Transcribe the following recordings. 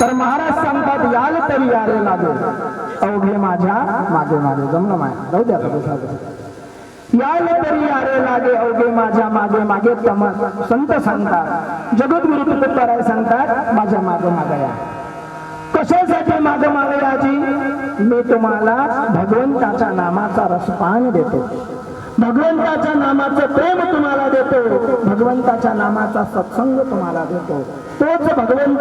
तर महाराज सांगतात याल तरी यारे लागे अवघे माझ्या मागे मागे. जमलं माय. जाऊ द्या याल तरी यारे लागे अवघे माझ्या मागे मागे तम संत सांगतात. जगद्गुरु तुकोबाराय सांगतात माझ्या मागे मागे या. कशासाठी माग मागे याची मी तुम्हाला भगवंताच्या नामाचा रसपान देतो. भगवंताच्या नामाचं प्रेम तुम्हाला देतो. भगवंताच्या नामाचा सत्संग तुम्हाला देतो. तोच भगवंत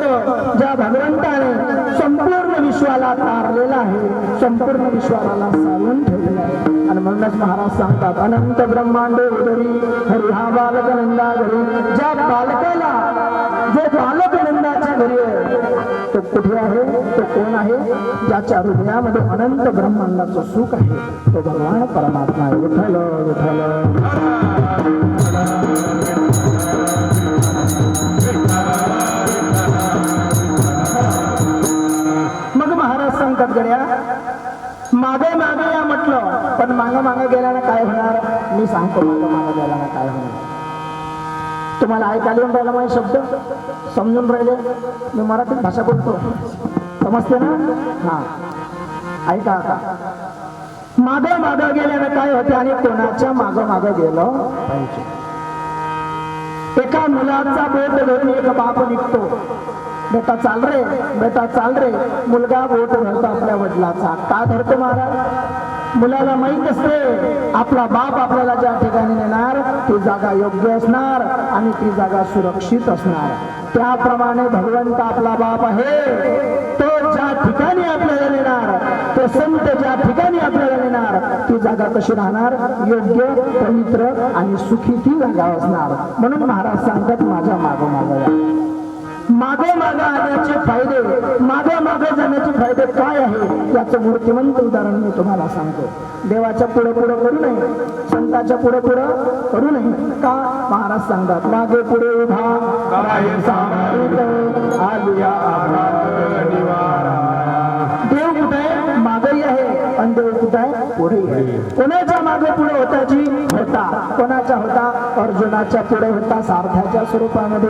ज्या भगवंताने संपूर्ण विश्वाला तारलेला आहे संपूर्ण विश्वाला सारून ठेवलेला आहे. आणि म्हणूनच महाराज सांगतात अनंत ब्रह्मांड उदरी हरी हा बालक नंदा घरी ज्या बालकाला जो बालक कुठे आहे? तो कोण आहे? ज्याच्या हृदयामध्ये अनंत ब्रह्मांडाचं सुख आहे तो भगवान परमात्मा आहे. विठ्ठल विठ्ठल मग महाराज सांगतात गड्या मागे मागे या म्हटलं पण मागं मागे गेल्यानं काय होणार? मी सांगतो माग मागे गेल्यानं काय होणार? तुम्हाला ऐकायला येऊन राहिला माझे शब्द? समजून राहिले? मी मराठीत भाषा बोलतो. समजते ना? हा. ऐका आता. माग माग गेल्यानं काय होते आणि कोणाच्या माग माग गेलं? पाहिजे. एका मुलाचा बोट धरून एक बाप निघतो. बेटा चाल रे. बेटा चाल रे. मुलगा बोट धरतो आपल्या वडिलाचा. का धरतो महाराज? मुलाला माहीत असते आपला बाप आपल्याला ज्या ठिकाणी नेणार ती जागा योग्य असणार आणि ती जागा सुरक्षित असणार. त्याप्रमाणे भगवंत आपला बाप आहे. तो ज्या ठिकाणी आपल्याला नेणार तो संत ज्या ठिकाणी आपल्याला नेणार ती जागा कशी राहणार? योग्य पवित्र आणि सुखी ती जागा असणार. म्हणून महाराज सांगतात माझ्या मागो मागे मागे आल्याचे फायदे मागे मागे जाण्याचे फायदे काय आहे याचं मूर्तिमंत उदाहरण मी तुम्हाला सांगतो. देवाच्या पुढे पुढे करू नये संताच्या पुढे पुढे करू नये. का? महाराज सांगतात मागे पुढे उभा देव कुठे आहे? मागही आहे आणि देव कुठे आहे? कोणाच्या मागे पुढे होता जी होता. कोणाच्या होता? अर्जुनाच्या पुढे होता सारथ्याच्या स्वरूपामध्ये.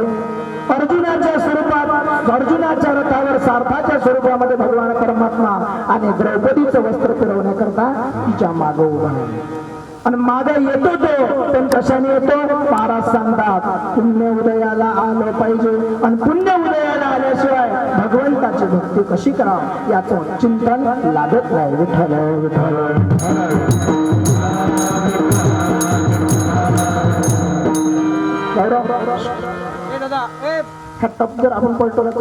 अर्जुनाच्या स्वरूपात अर्जुनाच्या रथावर सारथाच्या स्वरूपामध्ये भगवान परमात्मा आणि द्रौपदीचं वस्त्र फिरवण्याकरता तिच्या माग उभा आणि माग येतो तो पण कशाने येतो महाराज सांगतात पुण्य उदयाला आलं पाहिजे. आणि पुण्य उदयाला आल्याशिवाय भगवंताची भक्ती कशी करा याचं चिंतन लागत नाही. विठ्ठल विठ्ठल দাদা এ। হ্যাঁ, সাতটা আপন পল্টরা